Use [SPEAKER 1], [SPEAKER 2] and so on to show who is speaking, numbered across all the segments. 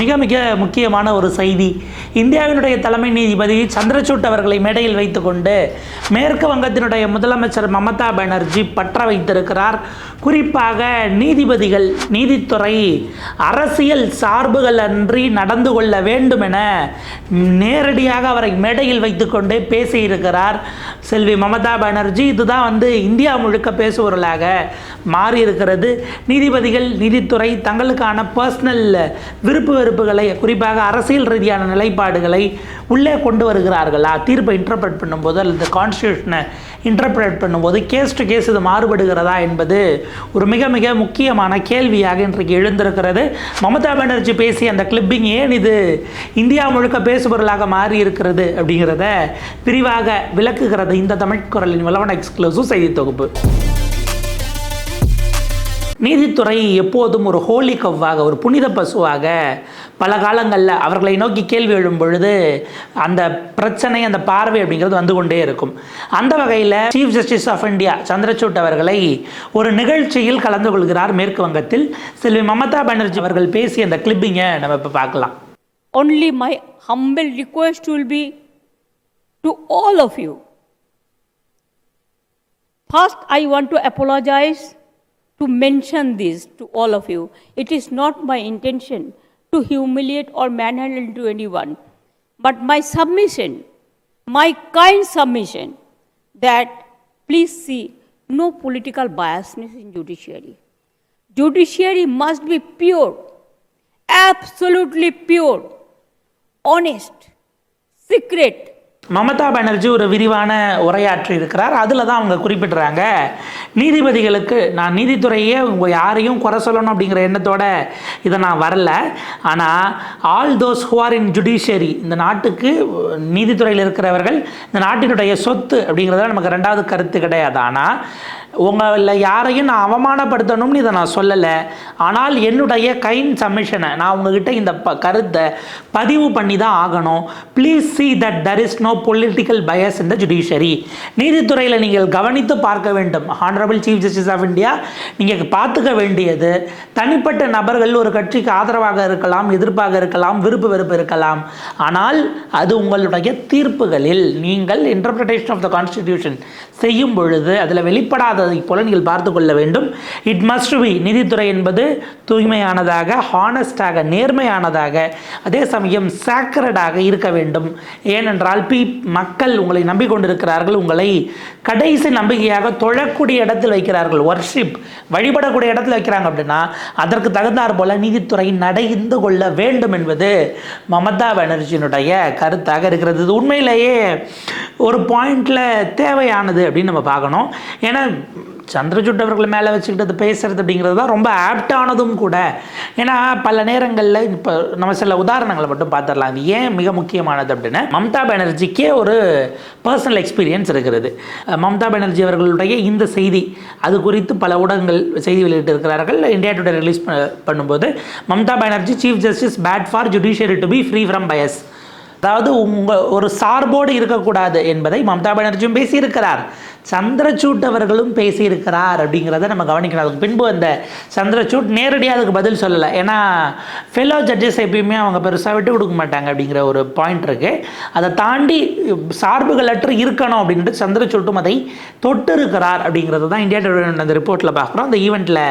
[SPEAKER 1] மிக மிக முக்கியமான ஒரு செய்தி. இந்தியாவினுடைய தலைமை நீதிபதி சந்திரசூட் அவர்களை மேடையில் வைத்துக்கொண்டு மேற்கு வங்கத்தினுடைய முதலமைச்சர் மமதா பானர்ஜி பற்ற வைத்திருக்கிறார். குறிப்பாக நீதிபதிகள் நீதித்துறை அரசியல் சார்புகள் அன்றி நடந்து கொள்ள வேண்டும் என நேரடியாக அவரை மேடையில் வைத்துக்கொண்டு பேசியிருக்கிறார். செல்வி மமதா பானர்ஜி இதுதான் வந்து இந்தியா முழுக்க பேசுபொருளாக மாறி இருக்கிறது நீதிபதிகள் நீதித்துறை தங்களுக்கான பர்சனல் விருப்பு வெறுப்புகளை குறிப்பாக அரசியல் ரீதியான நிலைப்பாடுகளை உள்ளே கொண்டு வருகிறார்களா? தீர்ப்பை இன்டர்பிரட் பண்ணும்போது அல்லது கான்ஸ்டியூஷனை இன்டர்பிரட் பண்ணும்போது கேஸ் டு கேஸ் இது மாறுபடுகிறதா என்பது ஒரு மிக மிக முக்கியமான கேள்வியாக இன்றைக்கு எழுந்திருக்கிறது. மமதா பானர்ஜி பேசிய அந்த கிளிப்பிங் ஏன் இது இந்தியா முழுக்க பேசுபொருளாக மாறி இருக்கிறது அப்படிங்கிறத விரிவாக விளக்குகிறது இந்த தமிழ் குரலின் வளவன எக்ஸ்க்ளூசிவ் செய்தி தொகுப்பு. நீதித்துறை எப்போதும் ஒரு ஹோலி கவ்வாக ஒரு புனித பசுவாக பல காலங்களில் அவர்களை நோக்கி கேள்வி எழும் பொழுது அந்த பிரச்சனை அந்த பார்வை அப்படிங்கிறது வந்து கொண்டே இருக்கும் அந்த வகையில் chief justice of India Chandrachud அவர்களை ஒரு நிகழ்ச்சியில் கலந்து கொள்கிறார் மேற்கு வங்கத்தில் செல்வி மமதா பானர்ஜி அவர்கள் பேசிய அந்த கிளிப்பிங்கை நம்ம இப்போ பார்க்கலாம்
[SPEAKER 2] Only my humble request will be to all of you. First, I want to apologize to mention this to all of you. It is not my intention to humiliate or manhandle to anyone, but my submission, my kind submission, that please see no political biasness in judiciary. Judiciary must be pure, absolutely pure, honest, secret,
[SPEAKER 1] Mamata Banerjee ஒரு விரிவான உரையாற்றி இருக்கிறார். அதில் தான் அவங்க குறிப்பிடுறாங்க நீதிபதிகளுக்கு நான் நீதித்துறையே உங்கள் யாரையும் குறை சொல்லணும் அப்படிங்கிற எண்ணத்தோட இதை நான் வரல. ஆனால் all those who are in judiciary இந்த நாட்டுக்கு நீதித்துறையில் இருக்கிறவர்கள் இந்த நாட்டினுடைய சொத்து அப்படிங்கிறது நமக்கு ரெண்டாவது கருத்து கிடையாது. ஆனால் உங்களில் யாரையும் நான் அவமானப்படுத்தணும்னு இதை நான் சொல்லலை. ஆனால் என்னுடைய கைண்ட் சப்மிஷனை நான் உங்ககிட்ட இந்த ப கருத்தை பதிவு பண்ணி தான் ஆகணும் please see that there is no political bias இந்த ஜுடிஷரி நீதித்துறையில் நீங்கள் கவனித்து பார்க்க வேண்டும். Honourable chief justice of India நீங்கள் பார்த்துக்க வேண்டியது தனிப்பட்ட நபர்கள் ஒரு கட்சிக்கு ஆதரவாக இருக்கலாம் எதிர்ப்பாக இருக்கலாம் விருப்பு வெறுப்பு இருக்கலாம். ஆனால் அது உங்களுடைய தீர்ப்புகளில் நீங்கள் இன்டர்பிரிட்டேஷன் ஆஃப் த கான்ஸ்டிடியூஷன் செய்யும் பொழுது அதில் வெளிப்படாததை போல நீங்கள் பார்த்து கொள்ள வேண்டும். இட் மஸ்ட் பி நிதித்துறை என்பது தூய்மையானதாக ஹானஸ்டாக நேர்மையானதாக அதே சமயம் சாக்கரடாக இருக்க வேண்டும். ஏனென்றால் பி மக்கள் உங்களை நம்பிக்கொண்டிருக்கிறார்கள் உங்களை கடைசி நம்பிக்கையாக தொழக்கூடிய இடத்தில் வைக்கிறார்கள். ஒர்ஷிப் வழிபடக்கூடிய இடத்தில் வைக்கிறாங்க அப்படின்னா அதற்கு தகுந்தாற் போல நீதித்துறை நடைந்து கொள்ள வேண்டும் என்பது மமதா பானர்ஜியினுடைய கருத்தாக இருக்கிறது. உண்மையிலேயே ஒரு பாயிண்டில் தேவையானது அப்படின்னு நம்ம பார்க்கணும். ஏன்னா சந்திரசூட் அவர்கள் மேலே வச்சுக்கிட்டு பேசுகிறது பேசுறது அப்படிங்கிறது தான் ரொம்ப ஆப்டானதும் கூட. ஏன்னா பல நேரங்களில் இப்போ நம்ம சில உதாரணங்களை மட்டும் பார்த்துடலாம். அது ஏன் மிக முக்கியமானது அப்படின்னா மம்தா பானர்ஜிக்கே ஒரு பர்சனல் எக்ஸ்பீரியன்ஸ் இருக்கிறது. மம்தா பானர்ஜி அவர்களுடைய இந்த செய்தி அது குறித்து பல ஊடகங்கள் செய்தி வெளியிட்டு இருக்கிறார்கள் இந்தியா டுடே ரிலீஸ் பண்ணும்போது Mamata Banerjee chief justice bat for judiciary to be free from bias அதாவது உங்கள் ஒரு சார்போடு இருக்கக்கூடாது என்பதை மம்தா பானர்ஜியும் பேசியிருக்கிறார். சந்திரசூட் அவர்களும் பேசியிருக்கிறார் அப்படிங்கிறத நம்ம கவனிக்கணும். அதுக்கு பின்பு அந்த சந்திரசூட் நேரடியாக அதுக்கு பதில் சொல்லலை. ஏன்னா ஃபெலோ ஜட்ஜஸ் எப்பயுமே அவங்க பெருசாக விட்டு கொடுக்க மாட்டாங்க அப்படிங்கிற ஒரு பாயிண்ட் இருக்குது அதை தாண்டி சார்புகளற்று இருக்கணும் அப்படின்ட்டு சந்திரசூட்டும் அதை தொட்டு இருக்கிறார் அப்படிங்கிறது தான் இந்தியா டுடே அந்த ரிப்போர்ட்டில் பார்க்குறோம். அந்த ஈவெண்ட்டில்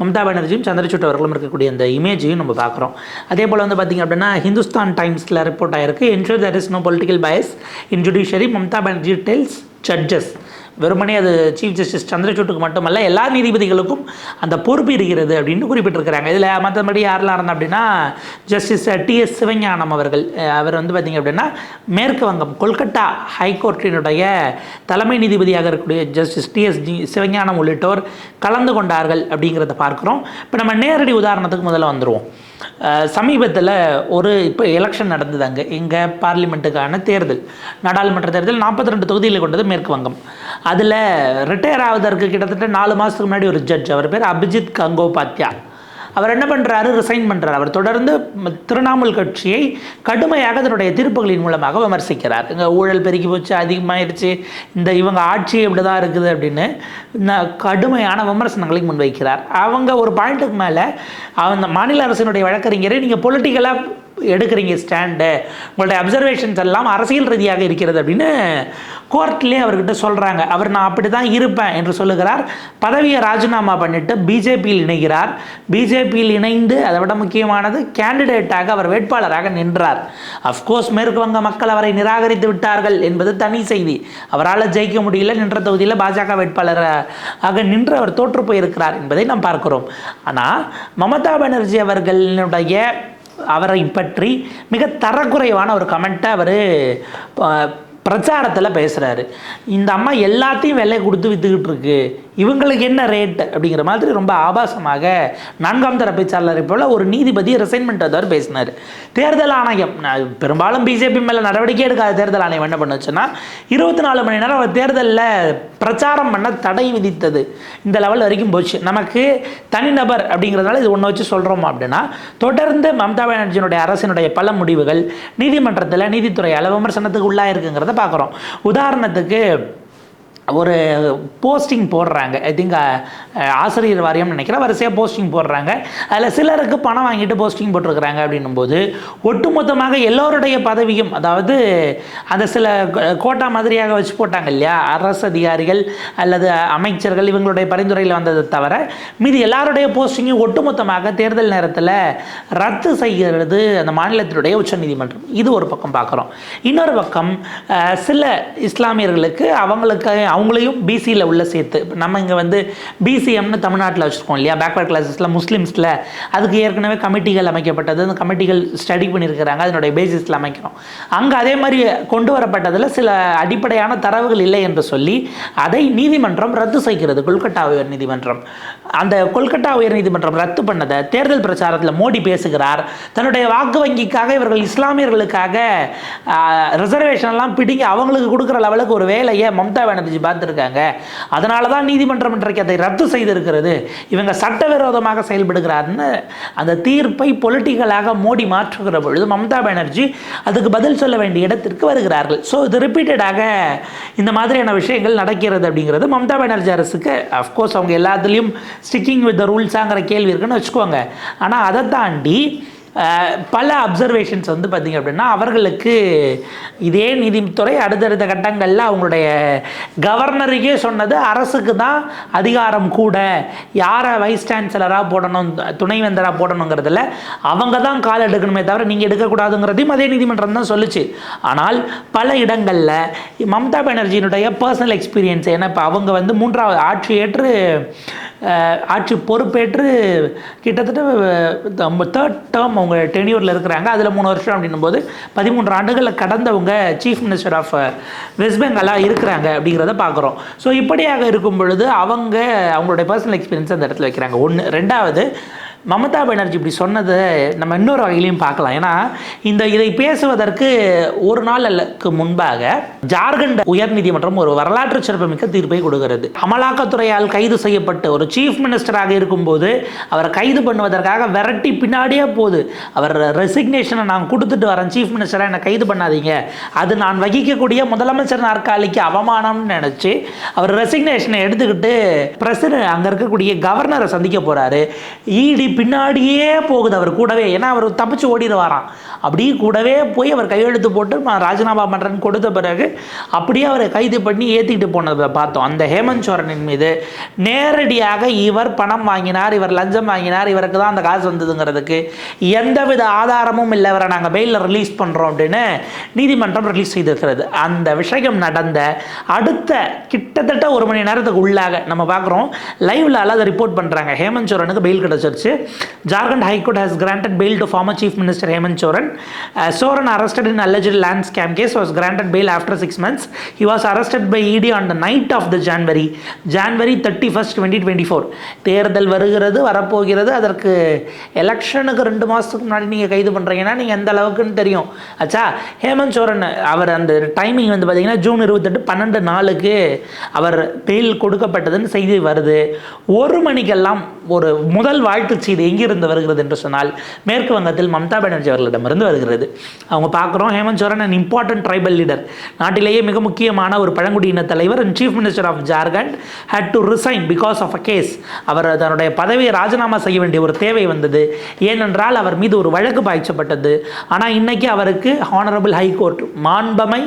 [SPEAKER 1] மம்தா பானர்ஜியும் சந்திரசூட் அவர்களும் இருக்கக்கூடிய அந்த இமேஜையும் நம்ம பார்க்குறோம். அதே போல் வந்து பார்த்திங்க அப்படின்னா ஹிந்துஸ்தான் டைம்ஸில் ரிப்போர்ட் ஆயிருக்கு. ensure there is no political bias. In judiciary, Mamta Banerjee tells judges வெறுமனே அது சீஃப் ஜஸ்டிஸ் சந்திரசூட்டுக்கு மட்டுமல்ல எல்லா நீதிபதிகளுக்கும் அந்த பொறுப்பு இருக்கிறது அப்படின்னு குறிப்பிட்டிருக்கிறாங்க. இதில் மற்றபடி யாரெல்லாம் இருந்தா அப்படின்னா ஜஸ்டிஸ் டிஎஸ் சிவஞானம் அவர்கள் அவர் வந்து பார்த்திங்க அப்படின்னா மேற்கு வங்கம் கொல்கட்டா ஹைகோர்ட்டினுடைய தலைமை நீதிபதியாக இருக்கக்கூடிய ஜஸ்டிஸ் டிஎஸ் ஜி சிவஞானம் உள்ளிட்டோர் கலந்து கொண்டார்கள் அப்படிங்கிறத பார்க்குறோம். இப்போ நம்ம நேரடி உதாரணத்துக்கு முதல்ல வந்துடுவோம் சமீபத்தில் ஒரு இப்போ எலெக்ஷன் நடந்தது அங்கே. இங்கே பார்லிமெண்ட்டுக்கான தேர்தல் நாடாளுமன்ற தேர்தல் நாற்பத்தி ரெண்டு தொகுதியில் கொண்டது மேற்கு வங்கம். அதில் ரிட்டையர் ஆவதற்கு கிட்டத்தட்ட நாலு மாதத்துக்கு முன்னாடி ஒரு ஜட்ஜ் அவர் பேர் அபிஜித் கங்கோபாத்யா அவர் என்ன பண்ணுறாரு ரிசைன் பண்ணுறார் அவர் தொடர்ந்து திரிணாமுல் கட்சியை கடுமையாக தன்னுடைய தீர்ப்புகளின் மூலமாக விமர்சிக்கிறார். இங்கே ஊழல் பெருகி போச்சு அதிகமாயிருச்சு இந்த இவங்க ஆட்சி இப்படி தான் இருக்குது அப்படின்னு கடுமையான விமர்சனங்களை முன்வைக்கிறார். அவங்க ஒரு பாயிண்ட்டுக்கு மேலே அந்த மாநில அரசினுடைய வழக்கறிஞரை நீங்கள் பொலிட்டிக்கலாக எடுக்கிறீங்க ஸ்டாண்டு உங்களுடைய அப்சர்வேஷன்ஸ் எல்லாம் அரசியல் ரீதியாக இருக்கிறது அப்படின்னு கோர்ட்லேயே அவர்கிட்ட சொல்கிறாங்க அவர் நான் அப்படி தான் இருப்பேன் என்று சொல்லுகிறார். பதவியை ராஜினாமா பண்ணிட்டு பிஜேபியில் இணைகிறார். பிஜேபியில் இணைந்து அதை விட முக்கியமானது கேண்டிடேட்டாக அவர் வேட்பாளராக நின்றார். அஃப்கோர்ஸ் மேற்கு வங்க மக்கள் அவரை நிராகரித்து விட்டார்கள் என்பது தனி செய்தி. அவரால் ஜெயிக்க முடியல நின்ற தொகுதியில் பாஜக வேட்பாளராக நின்று அவர் தோற்று போயிருக்கிறார் என்பதை நாம் பார்க்கிறோம். ஆனால் மமதா பானர்ஜி அவர்களினுடைய அவரை பற்றி மிக தரக்குறைவான ஒரு கமெண்ட்டை அவர் பிரச்சாரத்தில் பேசுகிறாரு இந்த அம்மா எல்லாத்தையும் விலை கொடுத்து விற்றுக்கிட்டு இருக்கு. இவங்களுக்கு என்ன ரேட் அப்படிங்கிற மாதிரி ரொம்ப ஆபாசமாக நான்காம் தர பேச்சாளரை போல் ஒரு நீதிபதி ரிசைன்மெண்ட் வந்தவர் பேசினார். தேர்தல் ஆணையம் நான் பெரும்பாலும் பிஜேபி மேலே நடவடிக்கை எடுக்காத தேர்தல் ஆணையம் என்ன பண்ணுச்சுன்னா இருபத்தி நாலு மணி நேரம் அவர் தேர்தலில் பிரச்சாரம் பண்ண தடை விதித்தது. இந்த லெவல் வரைக்கும் போச்சு. நமக்கு தனிநபர் அப்படிங்கிறதுனால இது ஒன்று வச்சு சொல்கிறோம் அப்படின்னா தொடர்ந்து மம்தா பானர்ஜியினுடைய அரசினுடைய பல முடிவுகள் நீதிமன்றத்தில் நீதித்துறையால் விமர்சனத்துக்கு உள்ளாயிருக்குங்கிறத பார்க்குறோம். உதாரணத்துக்கு ஒரு போஸ்டிங் போடுறாங்க. ஐ திங்க் ஆசிரியர் வாரியம் நினைக்கிறேன். வரிசையாக போஸ்டிங் போடுறாங்க. அதில் சிலருக்கு பணம் வாங்கிட்டு போஸ்டிங் போட்டிருக்கிறாங்க அப்படின்னும்போது ஒட்டுமொத்தமாக எல்லோருடைய பதவியும் அதாவது அந்த சில கோட்டா மாதிரியாக வச்சு போட்டாங்க இல்லையா? அரசு அதிகாரிகள் அல்லது அமைச்சர்கள் இவங்களுடைய பரிந்துரையில் வந்ததை தவிர மீதி எல்லாருடைய போஸ்டிங்கும் ஒட்டுமொத்தமாக தேர்தல் நேரத்தில் ரத்து செய்கிறது அந்த மாநிலத்தினுடைய உச்சநீதிமன்றம். இது ஒரு பக்கம் பார்க்குறோம். இன்னொரு பக்கம் சில இஸ்லாமியர்களுக்கு அவங்களுக்கு அவங்களையும் பிசியில் உள்ள சேர்த்து. நம்ம இங்கே வந்து பிசிஎம்னு தமிழ்நாட்டில் வச்சுருக்கோம் இல்லையா? பேக்வர்ட் கிளாஸஸில் முஸ்லீம்ஸில் அதுக்கு ஏற்கனவே கமிட்டிகள் அமைக்கப்பட்டது. அந்த கமிட்டிகள் ஸ்டடி பண்ணியிருக்கிறாங்க. அதனுடைய பேசிஸில் அமைக்கிறோம் அங்கே அதே மாதிரி கொண்டு வரப்பட்டதில் சில அடிப்படையான தரவுகள் இல்லை என்று சொல்லி அதை நீதிமன்றம் ரத்து செய்கிறது. கொல்கட்டா உயர் நீதிமன்றம். அந்த கொல்கட்டா உயர் நீதிமன்றம் ரத்து பண்ணதை தேர்தல் பிரச்சாரத்தில் மோடி பேசுகிறார். தன்னுடைய வாக்கு வங்கிக்காக இவர்கள் இஸ்லாமியர்களுக்காக ரிசர்வேஷன் எல்லாம் பிடிங்க அவங்களுக்கு கொடுக்குற லெவலுக்கு ஒரு வேலையை மம்தா பானர்ஜி பார்த்துருக்காங்க அதனால தான் நீதிமன்றம் இன்றைக்கு அதை ரத்து செய்திருக்கிறது. இவங்க சட்டவிரோதமாக செயல்படுகிறார்னு அந்த தீர்ப்பை பொலிட்டிக்கலாக மோடி மாற்றுகிற பொழுது மம்தா பானர்ஜி அதுக்கு பதில் சொல்ல வேண்டிய இடத்திற்கு வருகிறார்கள். ஸோ இது ரிப்பீட்டடாக இந்த மாதிரியான விஷயங்கள் நடக்கிறது அப்படிங்கிறது மம்தா பானர்ஜி அரசுக்கு அஃப்கோர்ஸ் அவங்க எல்லாத்துலேயும் ஸ்டிக்கிங் வித் த ரூல்ஸாங்கிற கேள்வி இருக்குன்னு வச்சுக்கோங்க. ஆனால் அதை தாண்டி பல அப்சர்வேஷன்ஸ் வந்து பார்த்திங்க அப்படின்னா அவர்களுக்கு இதே நீதித்துறை அடுத்தடுத்த கட்டங்களில் அவங்களுடைய கவர்னருக்கே சொன்னது அரசுக்கு தான் அதிகாரம் கூட. யாரை வைஸ் சான்சலராக போடணும் துணைவேந்தராக போடணுங்கிறதுல அவங்க தான் கால் எடுக்கணுமே தவிர நீங்கள் எடுக்கக்கூடாதுங்கிறதையும் அதே நீதிமன்றம் தான் சொல்லுச்சு. ஆனால் பல இடங்களில் மம்தா பானர்ஜியினுடைய பர்சனல் எக்ஸ்பீரியன்ஸ் ஏன்னா இப்போ அவங்க வந்து மூன்றாவது ஆட்சி ஏற்று ஆட்சி பொறுப்பேற்று கிட்டத்தட்ட தேர்ட் டேர்ம் அவங்க டென்யூரில் இருக்கிறாங்க. அதில் மூணு வருஷம் அப்படின்னும் போது பதிமூன்று ஆண்டுகளில் கடந்தவங்க சீஃப் மினிஸ்டர் ஆஃப் வெஸ்ட் பெங்காலாக இருக்கிறாங்க அப்படிங்கிறத பார்க்குறோம் ஸோ இப்படியாக இருக்கும் பொழுது அவங்க அவங்களுடைய பர்சனல் எக்ஸ்பீரியன்ஸ் அந்த இடத்துல வைக்கிறாங்க. ஒன்று ரெண்டாவது மமதா பானர்ஜி இப்படி சொன்னதை நம்ம இன்னொரு வகையிலையும் பார்க்கலாம். ஏன்னா இந்த இதை பேசுவதற்கு ஒரு நாளுக்கு முன்பாக ஜார்க்கண்ட் உயர்நீதிமன்றம் ஒரு வரலாற்று சிறப்புமிக்க தீர்ப்பை கொடுக்கிறது. அமலாக்கத்துறையால் கைது செய்யப்பட்டு ஒரு சீஃப் மினிஸ்டராக இருக்கும்போது அவரை கைது பண்ணுவதற்காக விரட்டி பின்னாடியே போகுது. அவர் ரெசிக்னேஷனை நான் கொடுத்துட்டு வரேன். சீஃப் மினிஸ்டராக என்னை கைது பண்ணாதீங்க. அது நான் வகிக்கக்கூடிய முதலமைச்சர் நாற்காலிக்கு அவமானம்னு நினச்சி அவர் ரெசிக்னேஷனை எடுத்துக்கிட்டு பிரசிடென்ட் அங்கே இருக்கக்கூடிய கவர்னரை சந்திக்க போகிறாரு இடி பின்னாடியே போகுது அவர் கூடவே. ஏன்னா அவர் தப்பிச்சு ஓடிடுவாராம் அப்படியே கூடவே போய் அவர் கையெழுத்து போட்டு நான் ராஜினாமா பண்ணுறேன்னு கொடுத்த பிறகு அப்படியே அவரை கைது பண்ணி ஏற்றிக்கிட்டு போனதை பார்த்தோம். அந்த ஹேமந்த் சோரனின் மீது நேரடியாக இவர் பணம் வாங்கினார் இவர் லஞ்சம் வாங்கினார் இவருக்கு தான் அந்த காசு வந்ததுங்கிறதுக்கு எந்தவித ஆதாரமும் இல்லை. இவரை நாங்கள் பெயிலில் ரிலீஸ் பண்ணுறோம் அப்படின்னு நீதிமன்றம் ரிலீஸ் செய்திருக்கிறது. அந்த விஷயம் நடந்த அடுத்த கிட்டத்தட்ட ஒரு மணி நேரத்துக்கு உள்ளாக நம்ம பார்க்குறோம். லைவ்ல அதை ரிப்போர்ட் பண்ணுறாங்க ஹேமந்த் சோரனுக்கு பெயில் கிடச்சிருச்சு. Jharkhand high court has granted bail to former chief minister Hemant arrested Uh, Soren arrested in alleged land scam case was granted bail after six months. He was arrested by ED on the night of the January, January 31st, 2024. தேர்தல் வருகிறது வரப்போகிறது அதற்கு எலெக்ஷனுக்கு ரெண்டு மாதத்துக்கு முன்னாடி நீங்கள் கைது பண்ணுறீங்கன்னா நீங்கள் எந்த அளவுக்குன்னு தெரியும் ஆச்சா ஹேமந்த் சோரன் அவர் அந்த டைமிங் வந்து பார்த்தீங்கன்னா ஜூன் இருபத்தெட்டு பன்னெண்டு நாளுக்கு அவர் பெயில் கொடுக்கப்பட்டதுன்னு செய்தி வருது ஒரு மணிக்கெல்லாம் ஒரு முதல் வாழ்த்து மகிழ்ச்சி இது எங்கிருந்து வருகிறது என்று சொன்னால் மேற்கு வங்கத்தில் மம்தா பானர்ஜி அவர்களிடமிருந்து வருகிறது. அவங்க பார்க்குறோம் Hemant Soren and important tribal leader நாட்டிலேயே மிக முக்கியமான ஒரு பழங்குடியின தலைவர் and chief minister of Jharkhand had to resign because of a case அவர் தன்னுடைய பதவியை ராஜினாமா செய்ய வேண்டிய ஒரு தேவை வந்தது. ஏனென்றால் அவர் மீது ஒரு வழக்கு பாய்ச்சப்பட்டது. ஆனால் இன்றைக்கி அவருக்கு ஹானரபிள் ஹைகோர்ட் மாண்பமை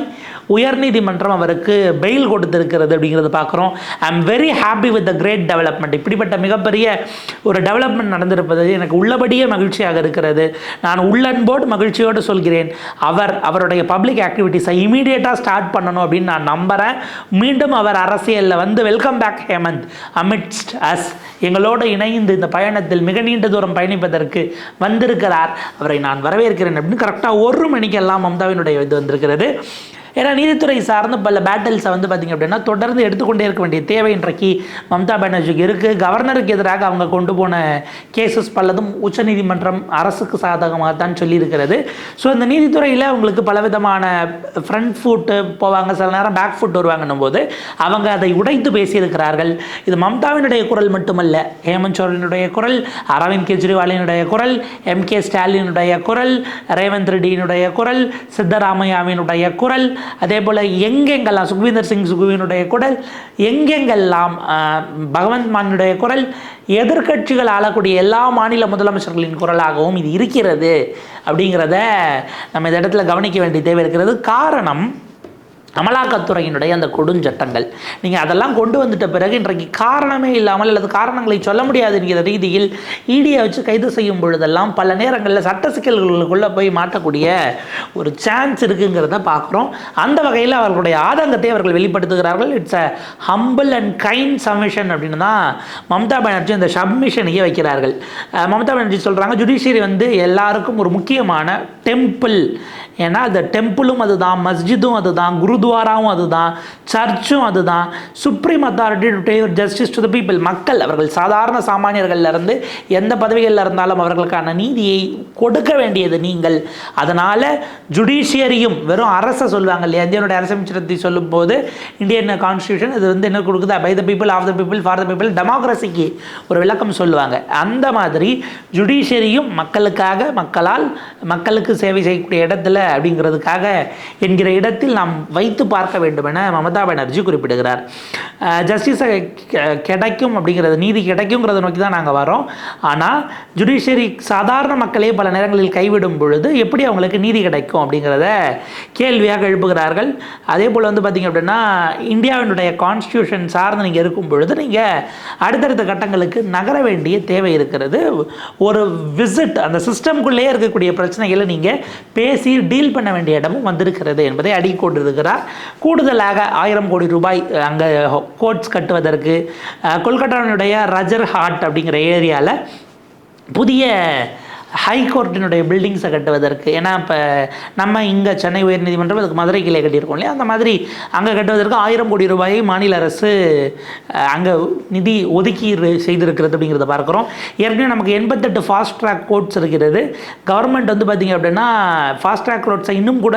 [SPEAKER 1] உயர்நீதிமன்றம் அவருக்கு பெயில் கொடுத்திருக்கிறது அப்படிங்கிறத பார்க்குறோம். I am very happy with the great development இப்படிப்பட்ட மிகப்பெரிய ஒரு டெவலப்மெண்ட் நடந்து நடந்திருப்பது எனக்கு உள்ளபடியே மகிழ்ச்சியாக இருக்கிறது. நான் உள்ளன்போடு மகிழ்ச்சியோடு சொல்கிறேன். அவர் அவருடைய பப்ளிக் ஆக்டிவிட்டீஸை இமீடியட்டாக ஸ்டார்ட் பண்ணணும் அப்படின்னு நான் நம்புகிறேன் மீண்டும் அவர் அரசியலில் வந்து welcome back Hemant amidst us எங்களோடு இணைந்து இந்த பயணத்தில் மிக நீண்ட தூரம் பயணிப்பதற்கு வந்திருக்கிறார். அவரை நான் வரவேற்கிறேன் அப்படின்னு கரெக்டாக ஒரு மணிக்கெல்லாம் மம்தாவினுடைய இது வந்திருக்கிறது. ஏன்னா நீதித்துறை சார்ந்த பல பேட்டில்ஸை வந்து பார்த்திங்க அப்படின்னா தொடர்ந்து எடுத்துக்கொண்டே இருக்க வேண்டிய தேவை இன்றைக்கு மம்தா பானர்ஜிக்கு இருக்குது கவர்னருக்கு எதிராக அவங்க கொண்டு போன கேசஸ் பலதும் உச்சநீதிமன்றம் அரசுக்கு சாதகமாக தான் சொல்லியிருக்கிறது. ஸோ இந்த நீதித்துறையில் அவங்களுக்கு பலவிதமான ஃப்ரண்ட் ஃபுட்டு போவாங்க. சில நேரம் பேக் ஃபுட் வருவாங்கன்னும் போது அவங்க அதை உடைத்து பேசியிருக்கிறார்கள். இது மம்தாவினுடைய குரல் மட்டுமல்ல ஹேமந்த் சோரனுடைய குரல் அரவிந்த் கெஜ்ரிவாலினுடைய குரல் எம் கே ஸ்டாலினுடைய குரல் ரேவந்த் ரெட்டியினுடைய குரல் சித்தராமையாவினுடைய குரல் அதே போல் எங்கெங்கெல்லாம் சுக்வீந்தர் சிங் சுகுவினுடைய குரல் எங்கெங்கெல்லாம் பகவந்த் மானுடைய குரல் எதிர்க்கட்சிகள் ஆளக்கூடிய எல்லா மாநில முதலமைச்சர்களின் குரலாகவும் இது இருக்கிறது. அப்படிங்கிறத நம்ம இந்த இடத்துல கவனிக்க வேண்டிய தேவை இருக்கிறது. காரணம் அமலாக்கத்துறையினுடைய அந்த கொடுஞ்சட்டங்கள். நீங்கள் அதெல்லாம் கொண்டு வந்துட்ட பிறகு இன்றைக்கு காரணமே இல்லாமல் அல்லது காரணங்களை சொல்ல முடியாது என்கிற ரீதியில் ஈடியை வச்சு கைது செய்யும் பொழுதெல்லாம் பல நேரங்களில் சட்ட சிக்கல்களுக்குள்ளே போய் மாட்டக்கூடிய ஒரு சான்ஸ் இருக்குங்கிறத பார்க்குறோம். அந்த வகையில் அவர்களுடைய ஆதங்கத்தை அவர்கள் வெளிப்படுத்துகிறார்கள். It's a humble and kind submission அப்படின்னு தான் மம்தா பானர்ஜி அந்த சப்மிஷனையே வைக்கிறார்கள். மம்தா பானர்ஜி சொல்கிறாங்க ஜுடிஷியரி வந்து எல்லாருக்கும் ஒரு முக்கியமான டெம்பிள் ஏன்னா அந்த டெம்பிளும் அதுதான் மஸ்ஜிதும் அதுதான் குருத்வாராவும் அதுதான் சர்ச்சும் அதுதான். Supreme authority to take justice to the people மக்கள் அவர்கள் சாதாரண சாமானியர்கள்லேருந்து எந்த பதவிகளில் இருந்தாலும் அவர்களுக்கான நீதியை கொடுக்க வேண்டியது நீங்கள். அதனால் ஜுடிஷியரியும் வெறும் அரசை சொல்லுவாங்க இல்லையா? இந்தியனுடைய அரசமைச்சரத்தை சொல்லும்போது இந்தியன் கான்ஸ்டியூஷன் இது வந்து என்ன கொடுக்குது? By the people of the people for the people டெமோக்ரஸிக்கு ஒரு விளக்கம் சொல்லுவாங்க. அந்த மாதிரி ஜுடிஷியரியும் மக்களுக்காக மக்களால் மக்களுக்கு சேவை செய்யக்கூடிய இடத்துல அப்படிங்கிறதுக்காக என்கிற இடத்தில் நாம் வைத்து பார்க்க வேண்டும் என மமதா பானர்ஜி குறிப்பிடுகிறார். ஜஸ்டிஸை கிடைக்கும் அப்படிங்கிறது நீதி கிடைக்குங்கிறத நோக்கி தான் நாங்கள் வரோம் ஆனால் ஜுடிஷியரி சாதாரண மக்களே பல நேரங்களில் கைவிடும் பொழுது எப்படி அவங்களுக்கு நீதி கிடைக்கும் அப்படிங்கிறத கேள்வியாக எழுப்புகிறார்கள். அதே போல் வந்து பார்த்திங்க அப்படின்னா இந்தியாவினுடைய கான்ஸ்டியூஷன் சார்ந்து நீங்கள் இருக்கும் பொழுது நீங்கள் அடுத்தடுத்த கட்டங்களுக்கு நகர வேண்டிய தேவை இருக்கிறது. ஒரு விசிட் அந்த சிஸ்டம்குள்ளேயே இருக்கக்கூடிய பிரச்சனைகளை நீங்கள் பேசி டீல் பண்ண வேண்டிய இடமும் வந்திருக்கிறது என்பதை அடிக்கொண்டிருக்கிறார் கூடுதலாக ஆயிரம் கோடி ரூபாய் அங்கே கோட்ஸ் கட்டுவதற்கு கொல்கட்டாவினுடைய ரஜர் ஹாட் அப்படிங்கிற ஏரியாவில் புதிய ஹைகோர்ட்டினுடைய பில்டிங்ஸை கட்டுவதற்கு. ஏன்னா இப்போ நம்ம இங்கே சென்னை உயர்நீதிமன்றம் அதுக்கு மதுரை கிளை கட்டியிருக்கோம் இல்லையா? அந்த மாதிரி அங்கே கட்டுவதற்கு ஆயிரம் கோடி ரூபாயை மாநில அரசு அங்கே நிதி ஒதுக்கீடு செய்திருக்கிறது அப்படிங்கிறத பார்க்குறோம். ஏற்கனவே நமக்கு எண்பத்தெட்டு ஃபாஸ்ட் ட்ராக் கோர்ட்ஸ் இருக்கிறது. கவர்மெண்ட் வந்து பார்த்திங்க அப்படின்னா ஃபாஸ்ட் ட்ராக் ரோட்ஸை இன்னும் கூட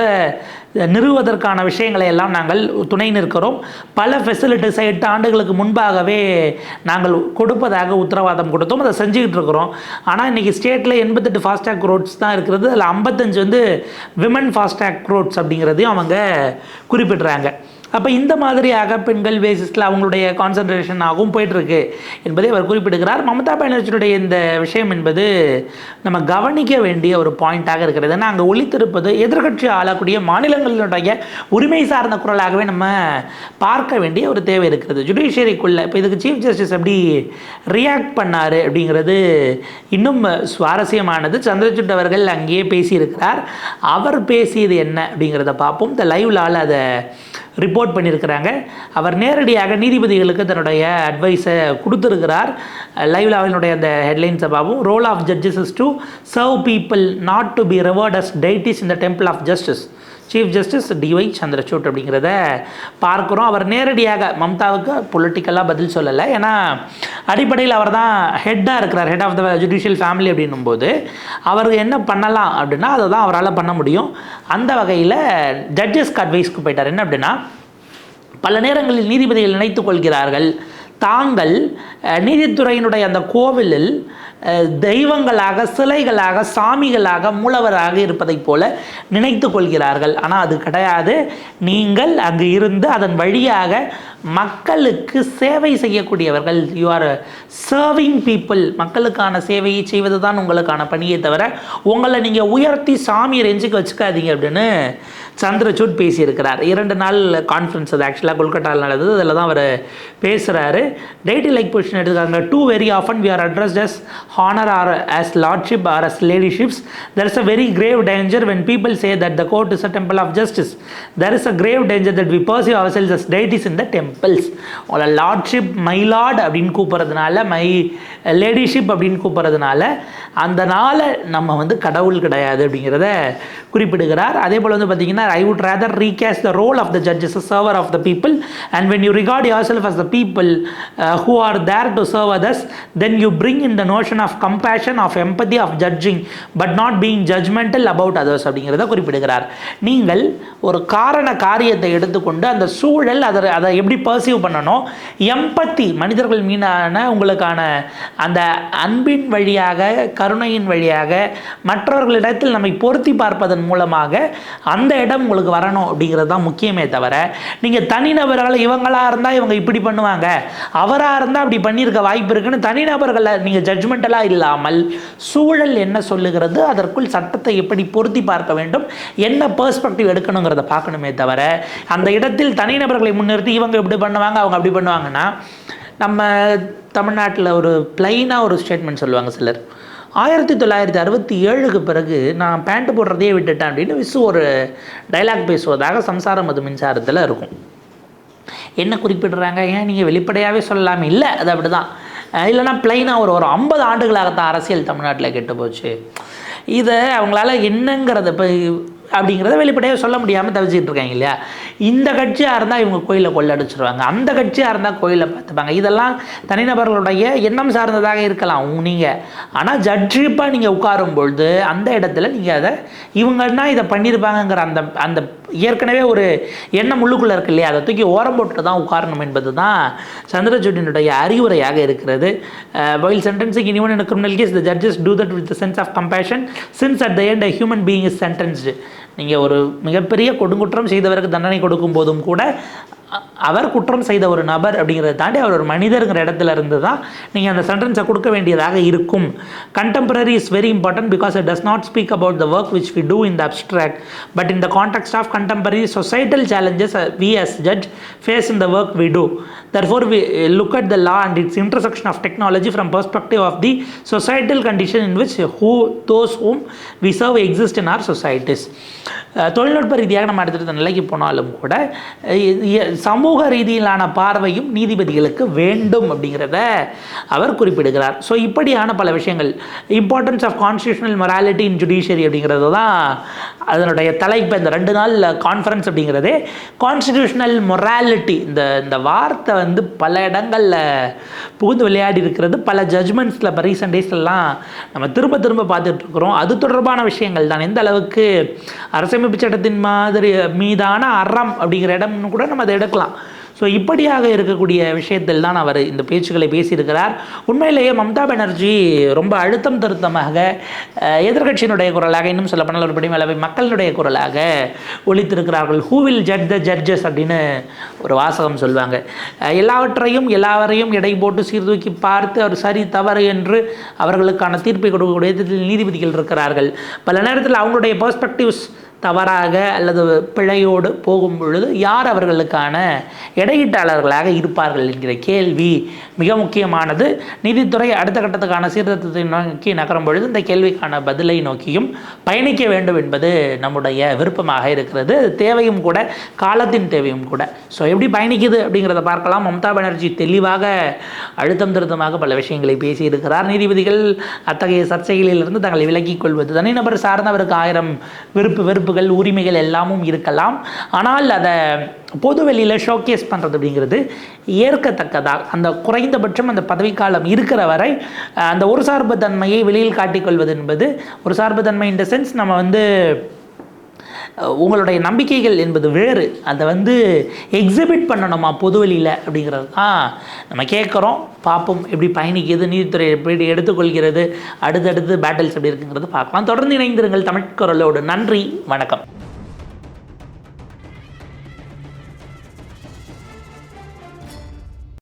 [SPEAKER 1] நிறுவுவதற்கான விஷயங்களை எல்லாம் நாங்கள் துணை நிற்கிறோம். பல ஃபெசிலிட்டிஸை எட்டு ஆண்டுகளுக்கு முன்பாகவே நாங்கள் கொடுப்பதாக உத்தரவாதம் கொடுத்தோம். அதை செஞ்சுக்கிட்டு இருக்கிறோம். ஆனால் இன்றைக்கி ஸ்டேட்டில் எண்பத்தெட்டு ஃபாஸ்டாக் ரோட்ஸ் தான் இருக்கிறது. அதில் ஐம்பத்தஞ்சு வந்து விமன் ஃபாஸ்டாக் ரோட்ஸ் அப்படிங்கிறதையும் அவங்க குறிப்பிடுறாங்க. அப்போ இந்த மாதிரியாக பெண்கள் பேசிஸில் அவங்களுடைய கான்சன்ட்ரேஷன் ஆகும் போயிட்டுருக்கு என்பதை அவர் குறிப்பிடுகிறார். மமதா பானர்ஜியுடைய இந்த விஷயம் என்பது நம்ம கவனிக்க வேண்டிய ஒரு பாயிண்ட்டாக இருக்கிறது. ஏன்னா அங்கே ஒழித்திருப்பது எதிர்கட்சி ஆளக்கூடிய மாநிலங்களினுடைய உரிமை சார்ந்த குரலாகவே நம்ம பார்க்க வேண்டிய ஒரு தேவை இருக்கிறது. ஜுடிஷியரிக்குள்ளே இப்போ இதுக்கு சீஃப் ஜஸ்டிஸ் எப்படி ரியாக்ட் பண்ணார் அப்படிங்கிறது இன்னும் சுவாரஸ்யமானது. சந்திரசூட் அவர்கள் அங்கேயே பேசியிருக்கிறார். அவர் பேசியது என்ன அப்படிங்கிறத பார்ப்போம். இந்த லைவ்லால் அதை ரிப்போர்ட் பண்ணியிருக்கிறாங்க. அவர் நேரடியாக நீதிபதிகளுக்கு தன்னுடைய அட்வைஸை கொடுத்துருக்கிறார். லைவ் லாவினுடைய அந்த ஹெட்லைன்ஸ் பார்ப்போம். Role of judges is to serve people not to be revered as deities in the temple of justice chief justice D Y Chandrachud அப்படிங்கிறத பார்க்குறோம். அவர் நேரடியாக மம்தாவுக்கு பொலிட்டிக்கலாக பதில் சொல்லலை. ஏன்னா அடிப்படையில் அவர் தான் ஹெட்டாக இருக்கிறார் head of the judicial family அப்படின்னும் போது அவர் என்ன பண்ணலாம் அப்படின்னா அதை தான் அவரால் பண்ண முடியும். அந்த வகையில் ஜட்ஜஸ்க்கு அட்வைஸ்க்கு போயிட்டார். என்ன அப்படின்னா பல நேரங்களில் நீதிபதிகள் நினைத்து கொள்கிறார்கள். தாங்கள் நீதித்துறையினுடைய அந்த கோவிலில் தெய்வங்களாக சிலைகளாக சாமிகளாக மூலவராக இருப்பதைப் போல நினைத்து கொள்கிறார்கள். ஆனால் அது கிடையாது. நீங்கள் அங்கு இருந்து அதன் வழியாக மக்களுக்கு சேவை செய்யக்கூடியவர்கள். யூ ஆர் சர்விங் பீப்புள் மக்களுக்கான சேவையை செய்வது தான் உங்களுக்கான பணியை தவிர உங்களை நீங்கள் உயர்த்தி சாமி ரெஞ்சுக்கு வச்சுக்காதீங்க அப்படின்னு சந்திரசூட் பேசியிருக்கிறார். இரண்டு நாள் கான்ஃபரன்ஸ் அது ஆக்சுவலாக கொல்கட்டாவில் நடந்தது. அதில் தான் அவர் பேசுகிறாரு deity like position எடுத்துக்காங்க too very often we are addressed as honour or as lordship or as ladyships there is a very grave danger when people say that the court is a temple of justice there is a grave danger that we perceive ourselves as deities in the temples உங்களை lordship my lord அப்படின்னு கூப்பிட்றதுனால my லேடிஷிப் அப்படின்னு கூப்பிட்றதுனால அந்த நாளை நம்ம வந்து கடவுள் கிடையாது அப்படிங்கிறத குறிப்பிடுகிறார். அதே போல் வந்து பார்த்தீங்கன்னா I would rather recast the role of the judges server of the people and when you regard yourself as the people who are there to serve others then you bring in the notion of compassion of empathy of judging but not being judgmental about others அப்படிங்கிறத குறிப்பிடுகிறார். நீங்கள் ஒரு காரண காரியத்தை எடுத்துக்கொண்டு அந்த சூழல் அதை அதை எப்படி பர்சீவ் பண்ணணும்? எம்பத்தி மனிதர்கள் மீதான உங்களுக்கான அந்த அன்பின் வழியாக கருணையின் வழியாக மற்றவர்களிடத்தில் நம்மை பொருத்தி பார்ப்பதன் மூலமாக அந்த இடம் உங்களுக்கு வரணும் அப்படிங்கிறது தான் முக்கியமே தவிர நீங்கள் தனிநபர்கள் இவங்களாக இருந்தால் இவங்க இப்படி பண்ணுவாங்க. அவராக இருந்தால் அப்படி பண்ணியிருக்க வாய்ப்பு இருக்குன்னு தனிநபர்களை நீங்கள் ஜட்ஜ்மெண்டலாக இல்லாமல் சூழல் என்ன சொல்லுகிறது அதற்குள் சட்டத்தை எப்படி பொருத்தி பார்க்க வேண்டும் என்ன பெர்ஸ்பெக்டிவ் எடுக்கணுங்கிறத பார்க்கணுமே தவிர அந்த இடத்தில் தனிநபர்களை முன்னிறுத்தி இவங்க இப்படி பண்ணுவாங்க அவங்க அப்படி பண்ணுவாங்கன்னா நம்ம தமிழ்நாட்டில் ஒரு பிளைனாக ஒரு ஸ்டேட்மெண்ட் சொல்லுவாங்க சிலர். ஆயிரத்தி தொள்ளாயிரத்தி அறுபத்தி ஏழுக்கு பிறகு நான் பேண்ட் போடுறதையே விட்டுட்டேன் அப்படின்னு விசு ஒரு டைலாக் பேசுவதாக சம்சாரம் அது மின்சாரத்தில் இருக்கும். என்ன குறிப்பிடுறாங்க? ஏன் நீங்கள் வெளிப்படையாகவே சொல்லலாமே? இல்லை அது அப்படி தான் இல்லைன்னா பிளைனாக ஒரு ஒரு ஐம்பது ஆண்டுகளாகத்தான் அரசியல் தமிழ்நாட்டில் கெட்டு போச்சு. இதை அவங்களால என்னங்கிறத இப்போ அப்படிங்கிறத வெளிப்படையாக சொல்ல முடியாமல் தவிச்சிட்டு இருக்காங்க இல்லையா? இந்த கட்சியாக இருந்தால் இவங்க கோயிலை கொள்ளடிச்சிருவாங்க. அந்த கட்சியாக இருந்தால் கோயிலை பார்த்துப்பாங்க. இதெல்லாம் தனிநபர்களுடைய எண்ணம் சார்ந்ததாக இருக்கலாம். நீங்கள் ஆனால் ஜட்ஜிப்பாக நீங்கள் உட்காரும் பொழுது அந்த இடத்துல நீங்கள் அதை இவங்கன்னா இதை பண்ணியிருப்பாங்கங்கிற அந்த அந்த ஏற்கனவே ஒரு எண்ணம் உள்ளுக்குள்ளே இருக்கு இல்லையா? அதை தூக்கி ஓரம் போட்டு தான் உட்காரணும் என்பது தான் சந்திரசூட்டினுடைய அறிவுரையாக இருக்கிறது. While sentencing even in criminal case the judges do that with sense of compassion since at the end human being is sentenced நீங்கள் ஒரு மிகப்பெரிய கொடுங்குற்றம் செய்தவருக்கு தண்டனை கொடுக்கும் போதும் கூட அவர் குற்றம் செய்த ஒரு நபர் அப்படிங்கிறத தாண்டி அவர் ஒரு மனிதருங்கிற இடத்துல இருந்து தான் நீங்கள் அந்த சென்டென்ஸை கொடுக்க வேண்டியதாக இருக்கும். Contemporary is very important because it does not speak about the work which we do in the abstract but in the context of contemporary societal challenges we we judge face in the work we do therefore we uh, look at the law and its intersection of technology from perspective of the societal condition in which who those whom we serve exist in our societies. Uh, தொழில்நுட்ப ரீதியாக நம்ம அடுத்தடுத்த நிலைக்கு போனாலும் கூட சமூக ரீதியிலான பார்வையும் நீதிபதிகளுக்கு வேண்டும் அப்படிங்கிறத அவர் குறிப்பிடுகிறார். ஸோ இப்படியான பல விஷயங்கள் importance of constitutional morality in judiciary அப்படிங்கிறது தான் அதனுடைய தலைப்பு. இந்த ரெண்டு நாள் கான்ஃபரன்ஸ் அப்படிங்கிறதே கான்ஸ்டிடியூஷனல் மொராலிட்டி இந்த இந்த வார்த்தை வந்து பல இடங்களில் புகுந்து விளையாடி இருக்கிறது. பல ஜட்ஜ்மெண்ட்ஸில் இப்போ ரீசெண்ட் டேஸ்லாம் நம்ம திரும்ப திரும்ப பார்த்துட்டு இருக்கிறோம். அது தொடர்பான விஷயங்கள் தான். எந்த அளவுக்கு அரசமைப்பு சட்டத்தின் மாதிரி மீதான அறம் அப்படிங்கிற இடம்னு கூட நம்ம அதை எடுக்கலாம். ஸோ இப்படியாக இருக்கக்கூடிய விஷயத்தில் தான் அவர் இந்த பேச்சுக்களை பேசியிருக்கிறார். உண்மையிலேயே மம்தா பானர்ஜி ரொம்ப அழுத்தம் திருத்தமாக எதிர்கட்சியினுடைய எதிர்க்கட்சியினுடைய குரலாக இன்னும் சில போனால் ஒரு படி மேலவை மக்களினுடைய குரலாக ஒழித்திருக்கிறார்கள் who will judge the judges அப்படின்னு ஒரு வாசகம் சொல்லுவாங்க. எல்லாவற்றையும் எல்லாவரையும் எடை போட்டு சீர்தூக்கி பார்த்து அவர் சரி தவறு என்று அவர்களுக்கான தீர்ப்பை கொடுக்கக்கூடிய நீதிபதிகள் இருக்கிறார்கள். பல நேரத்தில் அவங்களுடைய பர்ஸ்பெக்டிவ்ஸ் தவறாக அல்லது பிழையோடு போகும் பொழுது யார் அவர்களுக்கான இடையீட்டாளர்களாக இருப்பார்கள் என்கிற கேள்வி மிக முக்கியமானது. நீதித்துறை அடுத்த கட்டத்துக்கான சீர்திருத்தத்தை நோக்கி நகரும் பொழுது இந்த கேள்விக்கான பதிலை நோக்கியும் பயணிக்க வேண்டும் என்பது நம்முடைய விருப்பமாக இருக்கிறது. தேவையும் கூட காலத்தின் தேவையும் கூட. ஸோ எப்படி பயணிக்குது அப்படிங்கிறத பார்க்கலாம். மம்தா பானர்ஜி தெளிவாக அழுத்தம் திருத்தமாக பல விஷயங்களை பேசியிருக்கிறார். நீதிபதிகள் அத்தகைய சர்ச்சைகளிலிருந்து தங்களை விலக்கிக் கொள்வது தனிநபர் சார்ந்தவருக்கு ஆயிரம் விருப்பு பொறுப்புகள் உரிமைகள் எல்லாமும் இருக்கலாம். ஆனால் அதை பொது வெளியில் ஷோகேஸ் பண்ணுறது அப்படிங்கிறது ஏற்கத்தக்கதாக அந்த குறைந்தபட்சம் அந்த பதவிக்காலம் இருக்கிற வரை அந்த ஒரு சார்பு தன்மையை வெளியில் காட்டிக்கொள்வது என்பது ஒரு சார்பு தன்மை இந்த சென்ஸ் நம்ம வந்து உங்களுடைய நம்பிக்கைகள் என்பது வேறு. அதை வந்து எக்ஸிபிட் பண்ணணுமா பொதுவெளியில் அப்படிங்கிறது தான் நம்ம கேட்குறோம். பார்ப்போம் எப்படி பயணிக்கிறது நீதித்துறை எப்படி எடுத்துக்கொள்கிறது அடுத்தடுத்து பேட்டில்ஸ் எப்படி இருக்குங்கிறது பார்க்கலாம். தொடர்ந்து இணைந்திருங்கள் தமிழ் குரலோடு. நன்றி வணக்கம்.